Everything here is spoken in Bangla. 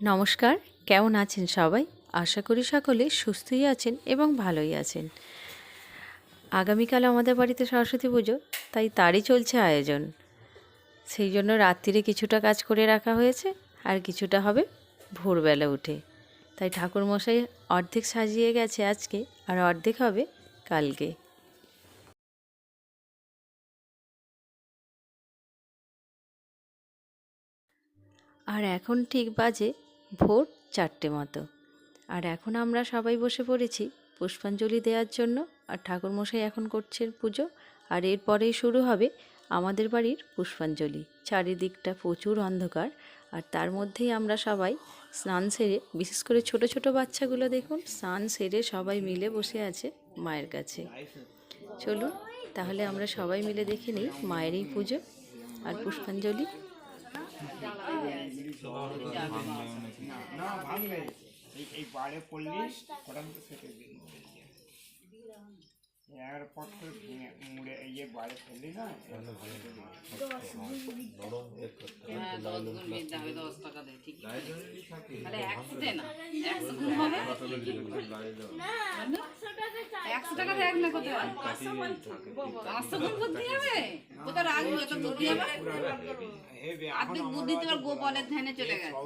নমস্কার, কেমন আছেন সবাই? আশা করি সকলে সুস্থই আছেন এবং ভালোই আছেন। আগামীকাল আমাদের বাড়িতে সরস্বতী পুজো, তাই তারই চলছে আয়োজন। সেই জন্য রাত্রিরে কিছুটা কাজ করে রাখা হয়েছে, আর কিছুটা হবে ভোরবেলা উঠে। তাই ঠাকুরমশাই অর্ধেক সাজিয়ে গেছে আজকে, আর অর্ধেক হবে কালকে। আর এখন ঠিক বাজে ভোর চারটে মতো। আর এখন আমরা সবাই বসে পড়েছি পুষ্পাঞ্জলি দেওয়ার জন্য, আর ঠাকুরমশাই এখন করছেন পুজো, আর এরপরেই শুরু হবে আমাদের বাড়ির পুষ্পাঞ্জলি। চারিদিকটা প্রচুর অন্ধকার, আর তার মধ্যেই আমরা সবাই স্নান সেরে, বিশেষ করে ছোট ছোট বাচ্চাগুলো দেখুন, স্নান সেরে সবাই মিলে বসে আছে মায়ের কাছে। চলুন, তাহলে আমরা সবাই মিলে দেখে নিই মায়ের এই পুজো আর পুষ্পাঞ্জলি। না ভাঙবে এই এই বাড়ে পড়লি ওটা মতো সেটে এর পর করে ভেঙে মুড়ে ইয়ে বাড়ে ফেললি না একশো টাকা দেখ না কোথায়। পাঁচশো গুণ বুদ্ধি হবে কোথায় রাখব এত বুদ্ধি হবে হেবে আর্ধেক বুদ্ধি তোমার গোপালের ধ্যানে চলে গেছে।